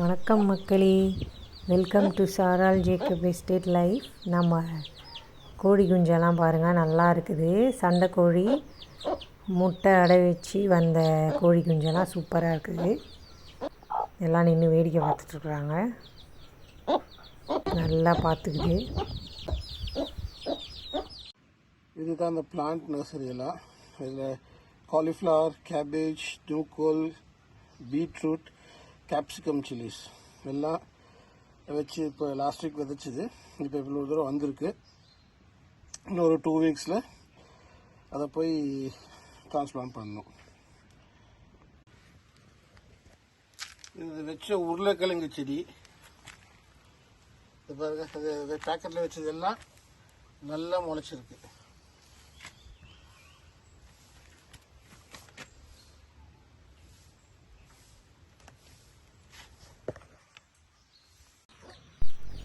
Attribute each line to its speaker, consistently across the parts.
Speaker 1: வணக்கம் மக்களே. Welcome to Saaral Jacob estate life நம்ம கோழி குஞ்செல்லாம் பாருங்கள் நல்லா இருக்குது. சண்டை கோழி முட்டை அடை வச்சு வந்த கோழி குஞ்செல்லாம் சூப்பராக இருக்குது. எல்லாம் நின்று வேடிக்கை பார்த்துட்ருக்குறாங்க நல்லா பார்த்துக்குது.
Speaker 2: இதுதான் அந்த பிளான்ட் நர்சரியெல்லாம் இதில் cauliflower cabbage knolkhol beetroot capsicum chillies எல்லாம் வச்சு இப்போ லாஸ்ட் வீக் விதைச்சிது. இப்போ இவ்வளோ தூரம் வந்திருக்கு. இன்னும் ஒரு டூ வீக்ஸில் அதை போய் டிரான்ஸ்பிளான்ட் பண்ணணும். இது வச்ச உருளைக்கிழங்கு செடி. இது பாருங்க அது பேக்கெட்டில் வச்சதெல்லாம் நல்லா முளைச்சிருக்கு.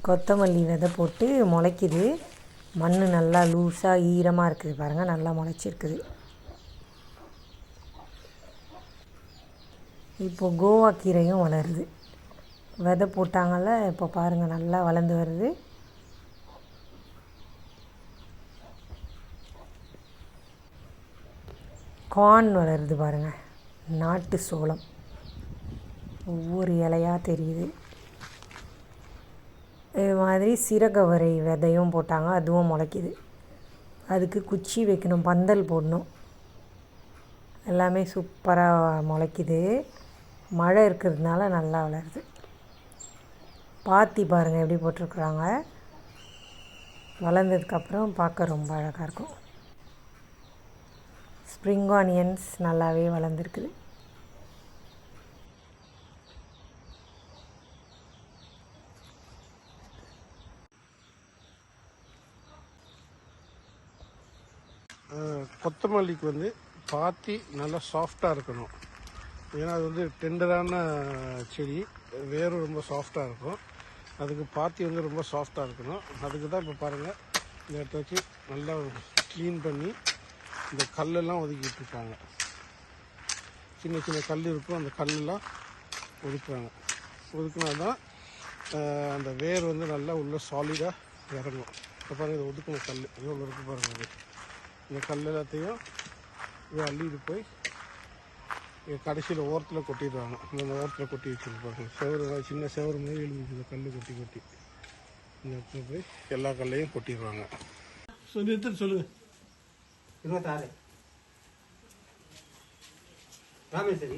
Speaker 1: கொத்தமல்லி விதை போட்டு முளைக்குது. மண் நல்லா லூஸாக ஈரமாக இருக்குது பாருங்கள் நல்லா முளைச்சிருக்குது. இப்போ கோவா கீரையும் வளருது. விதை போட்டாங்கள இப்போ பாருங்கள் நல்லா வளர்ந்து வருது. கார்ன் வளருது பாருங்கள் நாட்டு சோளம். ஒவ்வொரு இலையாக தெரியுது. இது மாதிரி சீரகவரை விதையும் போட்டாங்க. அதுவும் முளைக்குது. அதுக்கு குச்சி வைக்கணும். பந்தல் போடணும். எல்லாமே சூப்பராக முளைக்குது. மழை இருக்கிறதுனால நல்லா வளருது. பாத்தி பாருங்கள் எப்படி போட்டிருக்குறாங்க. வளர்ந்ததுக்கப்புறம் பார்க்க ரொம்ப அழகாக இருக்கும். ஸ்ப்ரிங் ஆனியன்ஸ் நல்லாவே வளர்ந்துருக்குது.
Speaker 2: கொத்தமல்லிக்கு வந்து பாத்தி நல்லா சாஃப்டாக இருக்கணும். ஏன்னா அது வந்து டெண்டரான செடி வேரும் ரொம்ப சாஃப்டாக இருக்கும். அதுக்கு பாத்தி வந்து ரொம்ப சாஃப்டாக இருக்கணும். அதுக்கு தான் இப்போ பாருங்கள் இந்த இடத்த வச்சு நல்லா க்ளீன் பண்ணி இந்த கல்லெல்லாம் ஒதுக்கிட்டு இருக்காங்க. சின்ன சின்ன கல் இருக்கும் அந்த கல்லெல்லாம் ஒதுக்குறாங்க. ஒதுக்குனா தான் அந்த வேர் வந்து நல்லா உள்ளே சாலிடாக இறங்கும். இப்போ பாருங்கள் இது ஒதுக்குன கல் எவ்வளோ இருக்கு பாருங்கள் அது இது இந்த கல் எல்லாத்தையும் இது அள்ளிட்டு போய் கடைசியில் ஓரத்தில் கொட்டிடுவாங்க இந்த ஓரத்தில் கொட்டி வச்சுருப்பாங்க செவரு சின்ன செவரு மாதிரி எழுந்துச்சு இந்த கல் கொட்டி கொட்டி. இந்த இடத்துல போய் எல்லா கல்லையும் கொட்டிடுவாங்க எடுத்துட்டு சொல்லுங்கள்
Speaker 3: இருபத்தாறு ராமேஸ்வரி.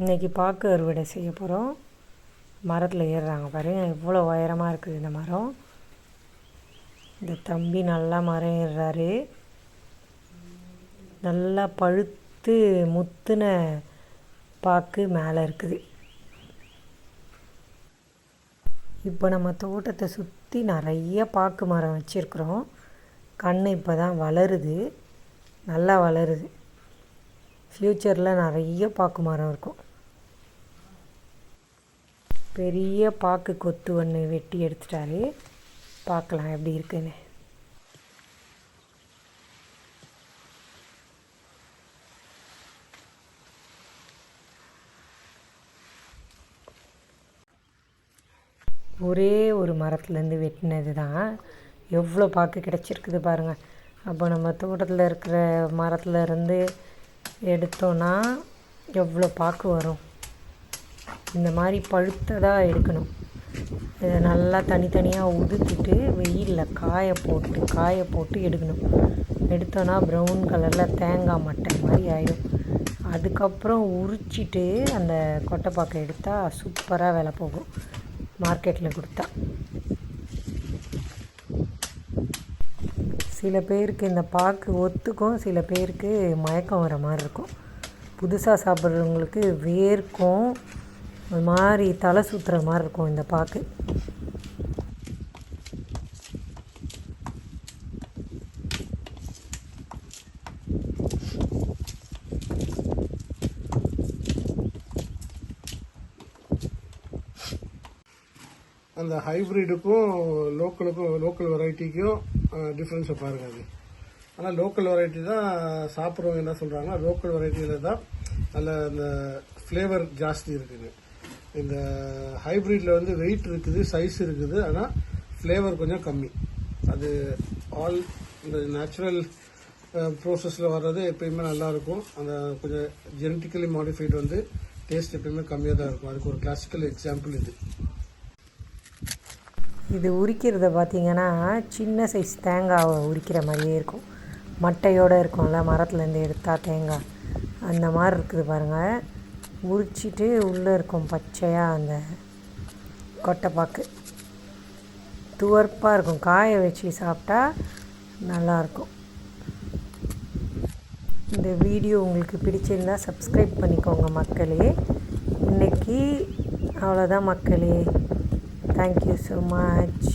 Speaker 1: இன்றைக்கி பாக்கு அறுவடை செய்ய போகிறோம் மரத்தில் ஏறுறாங்க பாருங்க எவ்வளோ உயரமாக இருக்குது இந்த மரம். இந்த தம்பி நல்லா மரம் ஏறுறாரு. நல்லா பழுத்து முத்துன பாக்கு மேலே இருக்குது. இப்போ நம்ம தோட்டத்தை சுற்றி நிறைய பாக்கு மரம் வச்சுருக்குறோம். கண் இப்போ தான் வளருது. நல்லா வளருது. ஃப்யூச்சரில் நிறைய பாக்கு மரம் இருக்கும். பெரிய பாக்கு கொத்து ஒன்று வெட்டி எடுத்துட்டாரு. பார்க்கலாம் எப்படி இருக்குன்னு. ஒரே ஒரு மரத்துலேருந்து வெட்டினது தான். எவ்வளோ பாக்கு கிடச்சிருக்குது பாருங்கள் அப்போ நம்ம தோட்டத்தில் இருக்கிற மரத்தில் இருந்து எடுத்தோன்னா எவ்வளோ பாக்கு வரும்? இந்த மாதிரி பழுத்ததாக எடுக்கணும். இதை நல்லா தனித்தனியாக உதுத்துட்டு வெயிலில் காய போட்டு காய போட்டு எடுக்கணும். எடுத்தோன்னா ப்ரௌன் கலரில் தேங்காய் மட்டை மாதிரி ஆயிடும். அதுக்கப்புறம் உரிச்சிட்டு அந்த கொட்டைப்பாக்கை எடுத்தால் சூப்பராக விலை போகும். மார்க்கெட்டில் கொடுத்தா. சில பேருக்கு இந்த பாக்கு ஒத்துக்கும் சில பேருக்கு மயக்கம் வர மாதிரி இருக்கும். புதுசாக சாப்பிட்றவங்களுக்கு வேர்க்கும் ஒரு மாதிரி தலை சுற்றுற மாதிரி இருக்கும் இந்த பாக்கு.
Speaker 2: அந்த ஹைப்ரிடுக்கும் லோக்கலுக்கும் லோக்கல் வெரைட்டிக்கும் டிஃப்ரென்ஸை பாருங்க அது. ஆனால் லோக்கல் வெரைட்டி தான் சாப்பிட்றவங்க என்ன சொல்கிறாங்கன்னா லோக்கல் வெரைட்டியில் தான் நல்ல அந்த ஃப்ளேவர் ஜாஸ்தி இருக்குது இந்த ஹைப்ரிட்டில் வந்து வெயிட் இருக்குது சைஸ் இருக்குது ஆனால் ஃப்ளேவர் கொஞ்சம் கம்மி. அது ஆல் இந்த நேச்சுரல் ப்ரோசஸில் வர்றது எப்பயுமே நல்லா இருக்கும். அந்த கொஞ்சம் ஜெனட்டிக்கலி மாடிஃபைடு வந்து டேஸ்ட் எப்பயுமே கம்மியாக தான் இருக்கும். அதுக்கு ஒரு கிளாசிக்கல் எக்ஸாம்பிள் இது.
Speaker 1: இது உரிக்கிறத பார்த்தீங்கன்னா சின்ன சைஸ் தேங்காவை உரிக்கிற மாதிரியே இருக்கும். மட்டையோடு இருக்கும்ல மரத்துலேருந்து எடுத்தால் தேங்காய். அந்த மாதிரி இருக்குது பாருங்கள் உரிச்சிட்டு உள்ளே இருக்கும் பச்சையாக அந்த கொட்டைப்பாக்கு. துவர்ப்பாக இருக்கும். காய வச்சு சாப்பிட்டா நல்லாயிருக்கும் இந்த வீடியோ உங்களுக்கு பிடிச்சிருந்தா சப்ஸ்கிரைப் பண்ணிக்கோங்க மக்களே. இன்னைக்கு அவ்வளோதான் மக்களே. Thank you so much